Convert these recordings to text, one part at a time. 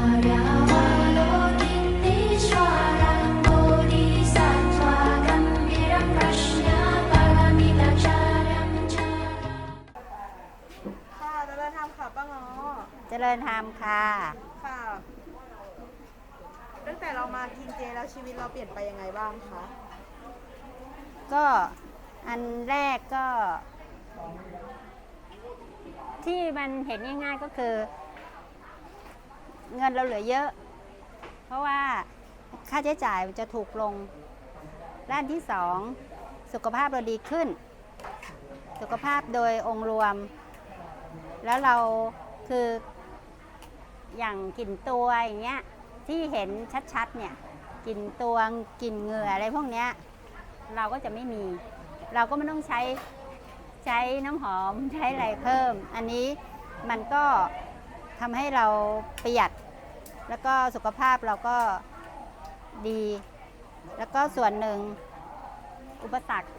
ค่ะจะเริ่มทำค่ะป้าง้อเจริญธรรมค่ะ ค่ะ ตั้งแต่เรามากินเจแล้วชีวิตเราเปลี่ยนไปยังไงบ้างคะ ก็อันแรกก็ ที่มันเห็นง่ายๆก็คือ เงินเราเหลือเยอะ เพราะว่าค่าใช้จ่ายจะถูกลง ด้านที่สองสุขภาพเราดีขึ้น สุขภาพโดยองค์รวม แล้วเราคืออย่างกลิ่นตัวอย่างเงี้ยที่เห็นชัดๆเนี่ยกลิ่นตัวกลิ่นเหงื่ออะไรพวกเนี้ยเราก็จะไม่มี เราก็ไม่ต้องใช้ใช้น้ำหอมใช้อะไรเพิ่ม อันนี้มันก็ ทำให้เราประหยัด แล้วก็สุขภาพเราก็ดี แล้วก็ส่วนหนึ่งอุปสรรค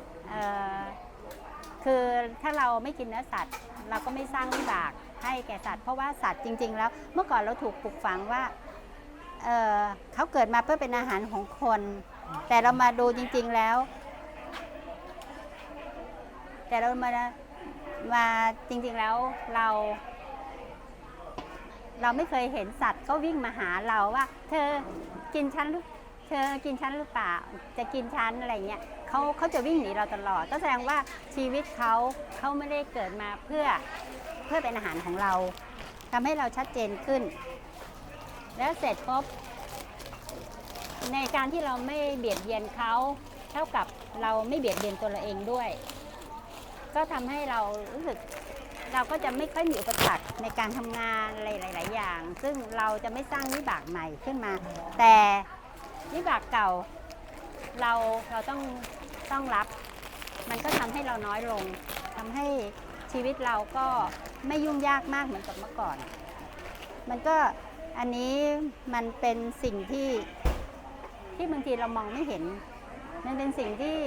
คือถ้าเราไม่กินเนื้อสัตว์ เราก็ไม่สร้างวิบากให้แก่สัตว์ เพราะว่าสัตว์จริง ๆ แล้ว เมื่อก่อนเราถูกปลูกฝังว่าเเขาเกิดมาเพื่อเป็นอาหารของคน แต่เรามาดูจริง ๆแล้ว แต่เรามามาจริง ๆแล้วเรา เราไม่เคยเห็นสัตว์เขาวิ่งมาหาเราว่า เธอกินฉันหรือเธอกินฉันหรือเปล่า จะกินฉันอะไรเงี้ยเขาเขาจะวิ่งหนีเราตลอด ก็แสดงว่าชีวิตเขาเขาไม่ได้เกิดมาเพื่อเพื่อเป็นอาหารของเราทำให้เราชัดเจนขึ้น แล้วเสร็จปุ๊บในการที่เราไม่เบียดเบียนเขาเท่ากับเราไม่เบียดเบียนตัวเราเองด้วย ก็ทำให้เรารู้สึก เราก็จะไม่ค่อยมีอุปสรรคในการทำงานอะไรหลาย ๆ อย่าง ซึ่งเราจะไม่สร้างวิบากใหม่ขึ้นมา แต่วิบากเก่าเราเราต้องต้องรับ มันก็ทำให้เราน้อยลงทำให้ชีวิตเราก็ไม่ยุ่งยากมากเหมือนกับเมื่อก่อน มันก็อันนี้มันเป็นสิ่งที่ที่บางทีเรามองไม่เห็น มันเป็นสิ่งที่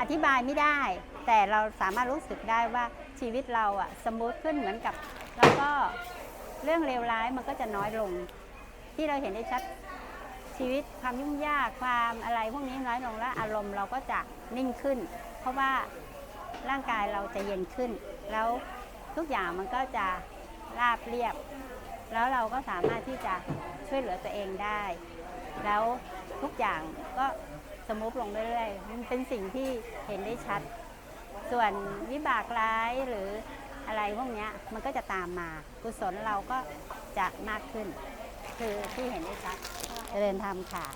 อธิบายไม่ได้ แต่เราสามารถรู้สึกได้ว่าชีวิตเราอะสมูทขึ้นเหมือนกับ แล้วก็เรื่องเลวร้ายมันก็จะน้อยลง ที่เราเห็นได้ชัดชีวิตความยุ่งยากความอะไรพวกนี้น้อยลงและอารมณ์เราก็จะนิ่งขึ้น เพราะว่าร่างกายเราจะเย็นขึ้น แล้วทุกอย่างมันก็จะราบเรียบ แล้วเราก็สามารถที่จะช่วยเหลือตัวเองได้ แล้วทุกอย่างก็สมูทลงเรื่อยๆมันเป็นสิ่งที่เห็นได้ชัด ส่วนวิบากร้ายหรืออะไรพวกนี้มันก็จะตามมา กุศลเราก็จะมากขึ้น คือที่เห็นได้ชัดเจริญธรรมค่ะ